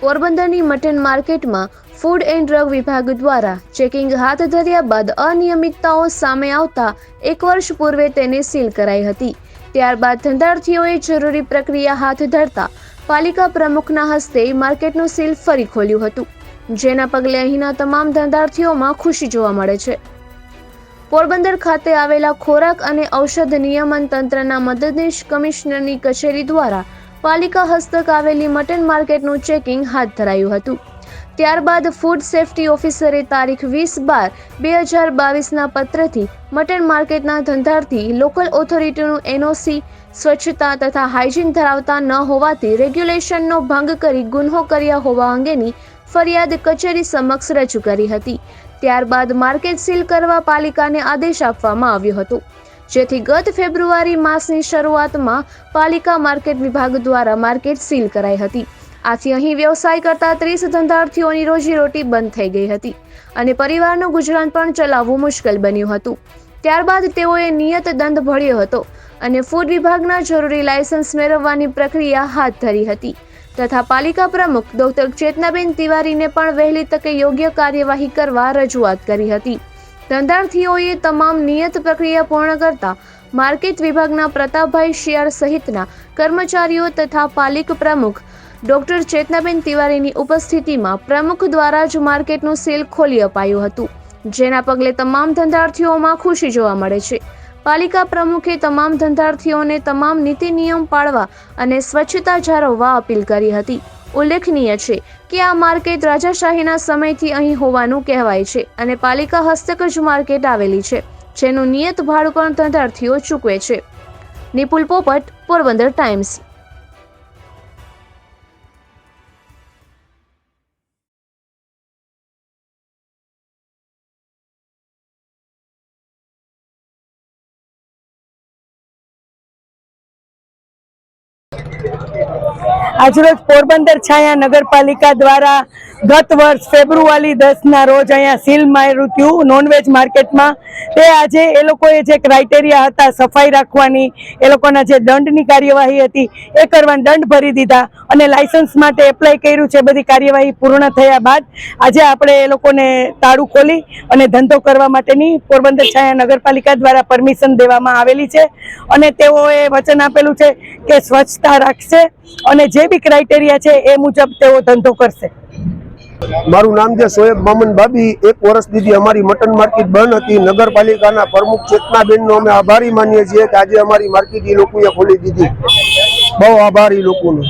પોરબંદરની મટન માર્કેટમાં food and drug વિભાગ દ્વારા ચેકિંગ હાથ ધર્યા બાદ અનિયમિતતાઓ સામે આવતા એક વર્ષ પૂર્વે તેને સીલ કરાઈ હતી. ત્યારબાદ ધંધાર્થીઓએ જરૂરી પ્રક્રિયા હાથ ધરતા પાલિકા પ્રમુખના હસ્તે માર્કેટનું સીલ ફરી ખોલ્યું હતું. જેના પગલે અહીંના તમામ ધંધાર્થીઓમાં ખુશી જોવા મળે છે. પોરબંદર ખાતે આવેલા ખોરાક અને ઔષધ નિયમન તંત્રના મદદનીશ કમિશનરની કચેરી દ્વારા પાલિકા હસ્તક આવેલી મટન માર્કેટનું ચેકિંગ હાથ ધરાયું હતું. ત્યારબાદ ફૂડ સેફટી ઓફિસરે તારીખ વીસ બાર બે હજાર બાવીસના પત્રથી મટન માર્કેટના ધંધાર્થી લોકલ ઓથોરિટીનું એનઓસી, સ્વચ્છતા તથા હાઇજીન ધરાવતા ન હોવાથી રેગ્યુલેશનનો ભંગ કરી ગુન્હો કર્યા હોવા અંગેની ફરિયાદ કચેરી સમક્ષ રજૂ કરી હતી. ત્યારબાદ માર્કેટ સીલ કરવા પાલિકાને આદેશ આપવામાં આવ્યો હતો. જેથી ગત ફેબ્રુઆરી માસની શરૂઆતમાં પાલિકા માર્કેટ વિભાગ દ્વારા માર્કેટ સીલ કરાઈ હતી. આથી અહીં વ્યવસાય કરતા ત્રીસ ધંધાર્થીઓની રોજીરોટી બંધ થઈ ગઈ હતી અને પરિવારનું ગુજરાન પણ ચલાવવું મુશ્કેલ બન્યું હતું. ત્યારબાદ તેઓએ નિયત દંડ ભર્યો હતો અને ફૂડ વિભાગના જરૂરી લાયસન્સ મેળવવાની પ્રક્રિયા હાથ ધરી હતી. તથા પાલિકા પ્રમુખ ડોક્ટર ચેતનાબેન તિવારીને પણ વહેલી તકે યોગ્ય કાર્યવાહી કરવા રજૂઆત કરી હતી. ધંધાર્થીઓએ તમામ નિયત પ્રક્રિયા પૂર્ણ કરતા માર્કેટ વિભાગના પ્રતાપભાઈ શિયાળ સહિતના કર્મચારીઓ તથા પાલિક પ્રમુખ ડોક્ટર ચેતનાબેન તિવારીની ઉપસ્થિતિમાં પ્રમુખ દ્વારા જ માર્કેટનું સેલ ખોલી અપાયું હતું, જેના પગલે તમામ ધંધાર્થીઓમાં ખુશી જોવા મળે છે. પાલિકા પ્રમુખે તમામ ધંધાર્થીઓને તમામ નીતિ નિયમ પાળવા અને સ્વચ્છતા જાળવવા અપીલ કરી હતી. ઉલ્લેખનીય છે કે આ માર્કેટ રાજાશાહીના સમયથી અહીં હોવાનું કહેવાય છે અને પાલિકા હસ્તક જ માર્કેટ આવેલી છે, જેનું નિયત ભાડું પણ ધંધાર્થીઓ ચૂકવે છે. નિપુલ પોપટ, પોરબંદર ટાઈમ્સ. આજરોજ પોરબંદર છાયા નગરપાલિકા દ્વારા ગત વર્ષ ફેબ્રુઆરી દસના રોજ અહીંયા સીલ માર્યું થયું નોનવેજ માર્કેટમાં. તે આજે એ લોકોએ જે ક્રાઇટેરિયા હતા સફાઈ રાખવાની, એ લોકોના જે દંડની કાર્યવાહી હતી, એ કરવાની દંડ ભરી દીધા અને લાયસન્સ માટે એપ્લાય કર્યું છે. બધી કાર્યવાહી પૂર્ણ થયા બાદ આજે આપણે એ લોકોને તાળું ખોલી અને ધંધો કરવા માટેની પોરબંદર છાયા નગરપાલિકા દ્વારા પરમિશન દેવામાં આવેલી છે. અને તેઓએ વચન આપેલું છે કે સ્વચ્છતા રાખશે અને જે બી ક્રાઇટેરિયા છે એ મુજબ તેઓ ધંધો કરશે. મારું નામ છે સોએબ મામન બાબી એક વર્ષ દીધી અમારી મટન માર્કેટ બંધ હતી. નગરપાલિકાના પ્રમુખ ચેતનાબેનનો અમે આભારી માનીએ છીએ કે આજે અમારી માર્કેટ એ લોકોએ ખોલી દીધી. બહુ આભારી લોકોનો.